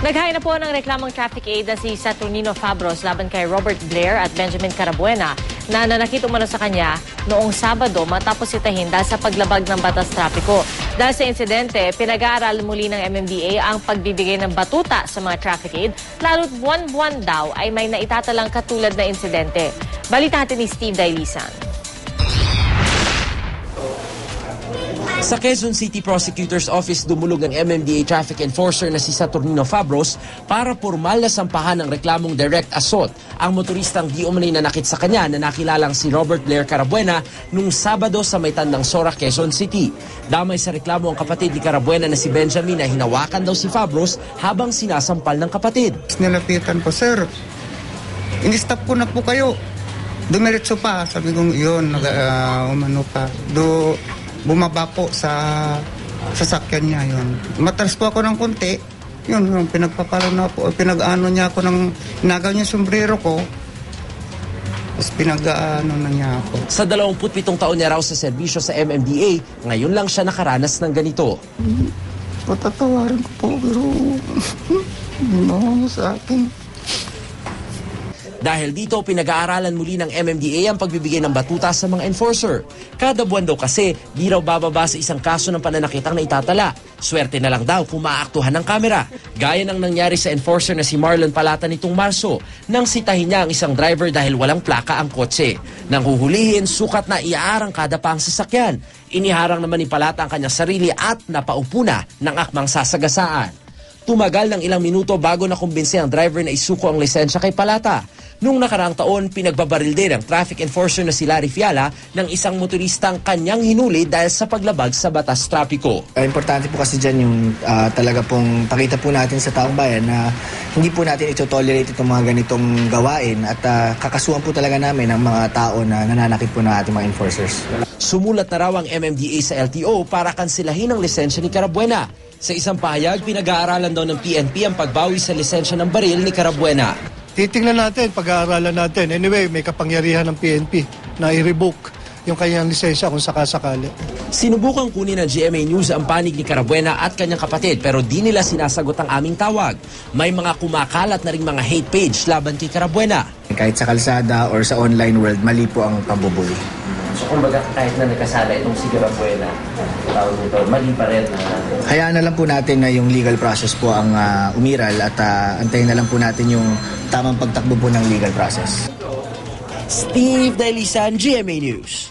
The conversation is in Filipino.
Naghain na po ng reklamong traffic aid na si Saturnino Fabros laban kay Robert Blair at Benjamin Carabuena na nanakit umano sa kanya noong Sabado matapos sitahin dahil sa paglabag ng batas trapiko. Dahil sa insidente, pinag-aaral muli ng MMDA ang pagbibigay ng batuta sa mga traffic aid lalo't buwan-buwan daw ay may naitatalang katulad na insidente. Balita natin ni Steve Dailisan. Sa Quezon City Prosecutor's Office dumulog ang MMDA traffic enforcer na si Saturnino Fabros para formal na sampahan ng reklamong direct assault ang motoristang di umunay nanakit sa kanya na nakilalang si Robert Blair Carabuena nung Sabado sa may tandang Sora, Quezon City. Damay sa reklamo ang kapatid ni Carabuena na si Benjamin na hinawakan daw si Fabros habang sinasampal ng kapatid. Nilapitan ko, sir, in-stop ko na po kayo. Dumiretso pa. Sabi ko, yun, nag, uh, umano pa. Do, bumaba po sa sasakyan niya, yun. Matras po ako ng konti. Yun, yung pinagpapalo na po. Pinag-ano niya ako ng, nagaw niya sombrero ko. Tapos pinag-ano na niya ako. Sa 27 taon niya raw sa serbisyo sa MMDA, ngayon lang siya nakaranas ng ganito. Patatawarin ko po, pero hindi sa akin. Dahil dito, pinag-aaralan muli ng MMDA ang pagbibigay ng batuta sa mga enforcer. Kada buwan daw kasi, di raw bababa sa isang kaso ng pananakitang na itatala. Swerte na lang daw kung maaktuhan ng kamera. Gaya ng nangyari sa enforcer na si Marlon Palata nitong Marso, nang sitahin niya ang isang driver dahil walang plaka ang kotse. Nang huhulihin, sukat na iaarang kada pa ang sasakyan. Iniharang naman ni Palata ang kanyang sarili at napaupo na ng akmang sasagasaan. Tumagal ng ilang minuto bago na kumbinsi ang driver na isuko ang lisensya kay Palata. Noong nakaraang taon, pinagbabaril din ng traffic enforcer na si Larry Fiala ng isang motoristang kanyang hinuli dahil sa paglabag sa batas trapiko. Uh, importante po kasi dyan yung uh, talaga pong pakita po natin sa taong bayan na hindi po natin ito-tolerate itong mga ganitong gawain at uh, kakasuhan po talaga namin ang mga tao na nananakit po ng ating mga enforcers. Sumulat na raw ang MMDA sa LTO para kansilahin ang lisensya ni Carabuena. Sa isang pahayag, pinag-aaralan daw ng PNP ang pagbawi sa lisensya ng baril ni Carabuena. Titingnan natin, pag-aaralan natin. Anyway, may kapangyarihan ng PNP na i-revoke yung kanyang lisensya kung sakasakali. Sinubukan kunin ng GMA News ang panig ni Carabuena at kanyang kapatid pero di nila sinasagot ang aming tawag. May mga kumakalat na ring mga hate page laban kay Carabuena. Kahit sa kalsada or sa online world, mali po ang pambubuli. Kumbaga kahit na nagkasala itong si Carabuena, tawag nito, mali pa rin. Hayaan na lang po natin na yung legal process po ang uh, umiral at uh, antayin na lang po natin yung tamang pagtakbo po ng legal process. Steve Dailisan, GMA News.